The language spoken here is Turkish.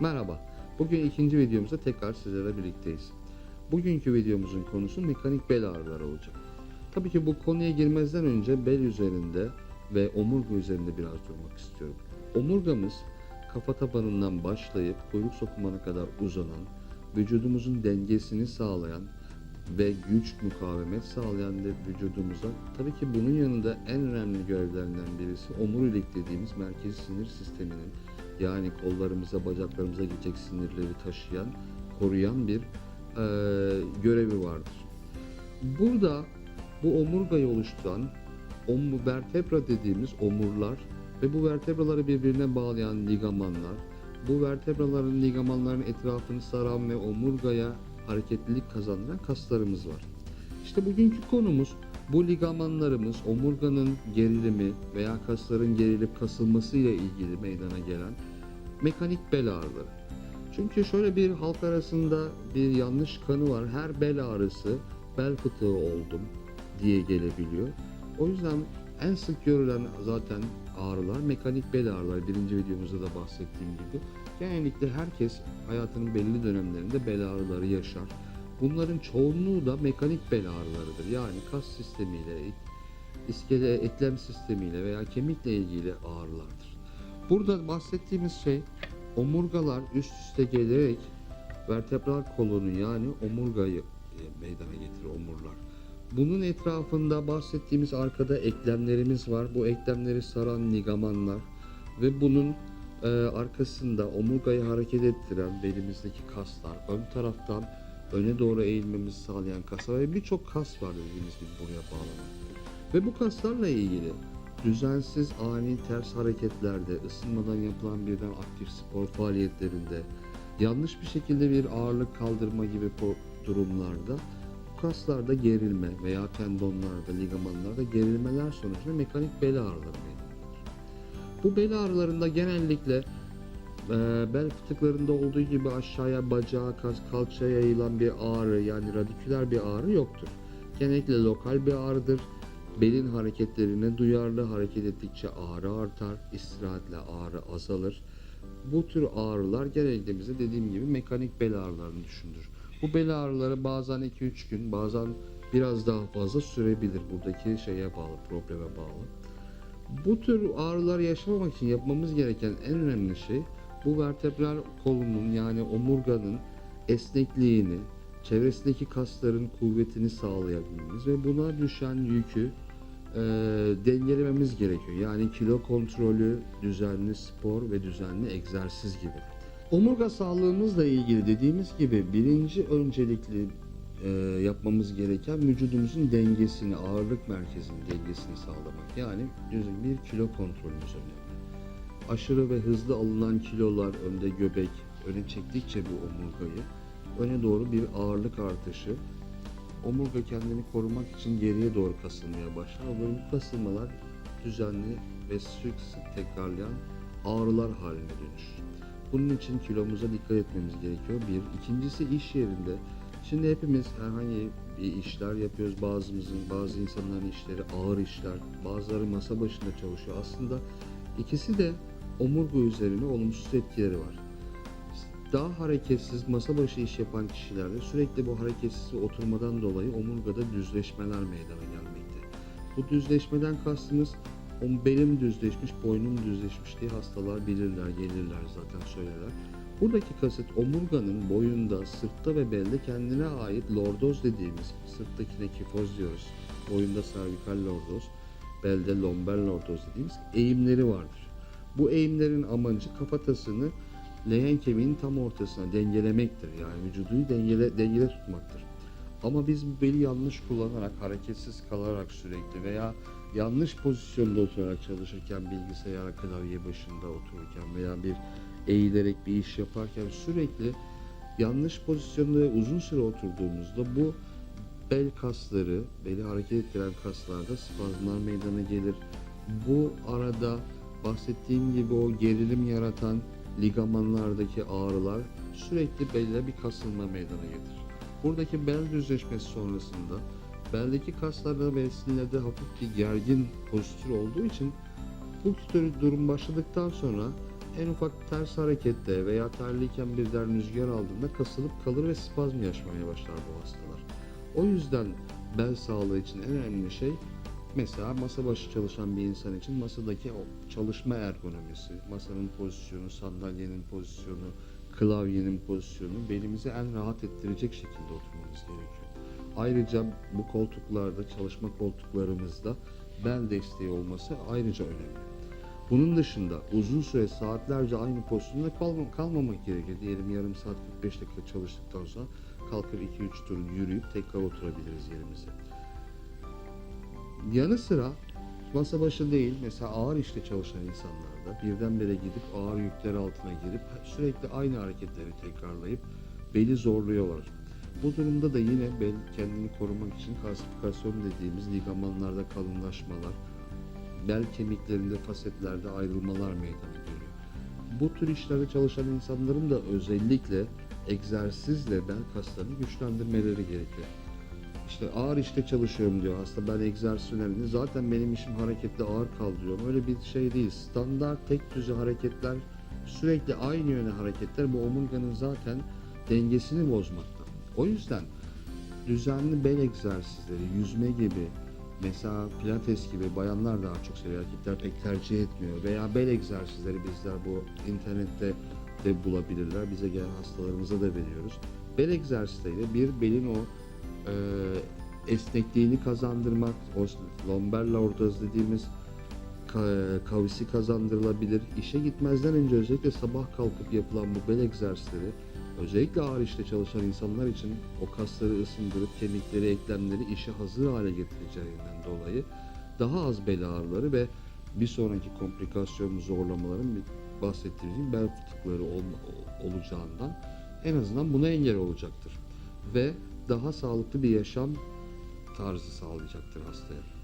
Merhaba. Bugün ikinci videomuzda tekrar sizlerle birlikteyiz. Bugünkü videomuzun konusu mekanik bel ağrıları olacak. Tabii ki bu konuya girmezden önce bel üzerinde ve omurga üzerinde biraz durmak istiyorum. Omurgamız kafa tabanından başlayıp kuyruk sokumana kadar uzanan, vücudumuzun dengesini sağlayan ve güç mukavemet sağlayan da vücudumuza tabii ki bunun yanında en önemli görevlerinden birisi omurilik dediğimiz merkezi sinir sisteminin yani kollarımıza bacaklarımıza gidecek sinirleri taşıyan koruyan bir eee, görevi vardır. Burada bu omurgayı oluşturan om vertebra dediğimiz omurlar ve bu vertebraları birbirine bağlayan ligamanlar, bu vertebraların ligamanların etrafını saran ve omurgaya hareketlilik kazandıran kaslarımız var. İşte bugünkü konumuz bu ligamanlarımız omurganın gerilimi veya kasların gerilip kasılmasıyla ilgili meydana gelen mekanik bel ağrıları. Çünkü şöyle bir halk arasında bir yanlış kanı var. Her bel ağrısı bel fıtığı oldum diye gelebiliyor. O yüzden en sık görülen zaten ağrılar mekanik bel ağrıları. Birinci videomuzda da bahsettiğim gibi. Genellikle herkes hayatının belli dönemlerinde bel ağrıları yaşar. Bunların çoğunluğu da mekanik bel ağrılarıdır. Yani kas sistemiyle, iskele, eklem sistemiyle veya kemikle ilgili ağrılardır. Burada bahsettiğimiz şey omurgalar üst üste gelerek vertebral kolonu yani omurgayı e, meydana getirir omurlar. Bunun etrafında bahsettiğimiz arkada eklemlerimiz var. Bu eklemleri saran ligamanlar ve bunun e, arkasında omurgayı hareket ettiren belimizdeki kaslar, ön taraftan öne doğru eğilmemizi sağlayan kaslar ve birçok kas var dediğimiz gibi buraya bağlanan. Ve bu kaslarla ilgili düzensiz ani ters hareketlerde, ısınmadan yapılan birden aktif spor faaliyetlerinde, yanlış bir şekilde bir ağırlık kaldırma gibi durumlarda kaslarda gerilme veya tendonlarda, ligamanlarda gerilmeler sonucunda mekanik bel ağrıları gelir. Bu bel ağrılarında genellikle e, bel fıtıklarında olduğu gibi aşağıya bacağa, kas, kalçaya yayılan bir ağrı yani radiküler bir ağrı yoktur. Genellikle lokal bir ağrıdır. Belin hareketlerine duyarlı hareket ettikçe ağrı artar, istirahatle ağrı azalır. Bu tür ağrılar genellikle bize dediğim gibi mekanik bel ağrılarını düşündür. Bu bel ağrıları bazen 2-3 gün, bazen biraz daha fazla sürebilir. Buradaki şeye bağlı, probleme bağlı. Bu tür ağrılar yaşamamak için yapmamız gereken en önemli şey bu vertebral kolunun yani omurganın esnekliğini, çevresindeki kasların kuvvetini sağlayabilmemiz ve buna düşen yükü e, dengelememiz gerekiyor. Yani kilo kontrolü, düzenli spor ve düzenli egzersiz gibi. Omurga sağlığımızla ilgili dediğimiz gibi birinci öncelikli e, yapmamız gereken vücudumuzun dengesini, ağırlık merkezinin dengesini sağlamak. Yani düzgün bir kilo kontrolümüz önemli. Aşırı ve hızlı alınan kilolar önde göbek, öne çektikçe bu omurgayı öne doğru bir ağırlık artışı. Omurga kendini korumak için geriye doğru kasılmaya başlar. Ve bu kasılmalar düzenli ve sık sık tekrarlayan ağrılar haline dönüşür. Bunun için kilomuza dikkat etmemiz gerekiyor. Bir. İkincisi iş yerinde. Şimdi hepimiz herhangi bir işler yapıyoruz. Bazımızın, bazı insanların işleri ağır işler. Bazıları masa başında çalışıyor. Aslında ikisi de omurga üzerine olumsuz etkileri var. Daha hareketsiz masa başı iş yapan kişilerde sürekli bu hareketsiz oturmadan dolayı omurgada düzleşmeler meydana gelmekte. Bu düzleşmeden kastımız belim düzleşmiş, boynum düzleşmiş diye hastalar bilirler, gelirler zaten söylerler. Buradaki kasıt omurganın boyunda, sırtta ve belde kendine ait lordoz dediğimiz, sırttakine kifoz diyoruz, boyunda servikal lordoz, belde lomber lordoz dediğimiz eğimleri vardır. Bu eğimlerin amacı kafatasını leğen kemiğinin tam ortasına dengelemektir. Yani vücudu dengele, dengede tutmaktır. Ama biz bu beli yanlış kullanarak, hareketsiz kalarak sürekli veya yanlış pozisyonda oturarak çalışırken, bilgisayar klavye başında otururken veya bir eğilerek bir iş yaparken sürekli yanlış pozisyonda uzun süre oturduğumuzda bu bel kasları, beli hareket ettiren kaslarda spazmlar meydana gelir. Bu arada bahsettiğim gibi o gerilim yaratan ligamanlardaki ağrılar sürekli belle bir kasılma meydana getirir. Buradaki bel düzleşmesi sonrasında beldeki kaslarda ve sinirde hafif bir gergin postür olduğu için bu tür durum başladıktan sonra En ufak ters harekette veya terliyken birden rüzgar aldığında kasılıp kalır ve spazm yaşamaya başlar bu hastalar. O yüzden bel sağlığı için en önemli şey mesela masa başı çalışan bir insan için masadaki çalışma ergonomisi, masanın pozisyonu, sandalyenin pozisyonu, klavyenin pozisyonu belimizi en rahat ettirecek şekilde oturmamız gerekiyor. Ayrıca bu koltuklarda, çalışma koltuklarımızda bel desteği olması ayrıca önemli. Bunun dışında uzun süre saatlerce aynı pozisyonda kalma- kalmamak gerekir. Diyelim yarım saat 45 dakika çalıştıktan sonra kalkıp 2-3 tur yürüyüp tekrar oturabiliriz yerimize. Yanı sıra masa başı değil mesela ağır işte çalışan insanlarda birdenbire gidip ağır yükler altına girip sürekli aynı hareketleri tekrarlayıp beli zorluyorlar. Bu durumda da yine bel kendini korumak için kalsifikasyon dediğimiz ligamanlarda kalınlaşmalar, bel kemiklerinde fasetlerde ayrılmalar meydana geliyor. Bu tür işlerde çalışan insanların da özellikle egzersizle bel kaslarını güçlendirmeleri gerekiyor. İşte ağır işte çalışıyorum diyor hasta ben egzersiz önemli. Zaten benim işim hareketli ağır kaldırıyorum. Öyle bir şey değil. Standart tek düze hareketler sürekli aynı yöne hareketler bu omurganın zaten dengesini bozmakta. O yüzden düzenli bel egzersizleri, yüzme gibi, mesela pilates gibi bayanlar daha çok seviyor, erkekler pek tercih etmiyor. Veya bel egzersizleri bizler bu internette de bulabilirler. Bize gelen hastalarımıza da veriyoruz. Bel egzersizleriyle bir belin o e, esnekliğini kazandırmak, o lomber lordoz dediğimiz ka- kavisi kazandırılabilir. İşe gitmezden önce özellikle sabah kalkıp yapılan bu bel egzersizleri özellikle ağır işte çalışan insanlar için o kasları ısındırıp kemikleri, eklemleri işe hazır hale getireceğinden dolayı daha az bel ağrıları ve bir sonraki komplikasyon zorlamaların bahsettiğimiz bel fıtıkları olma- olacağından en azından buna engel olacaktır. Ve daha sağlıklı bir yaşam tarzı sağlayacaktır hastaya.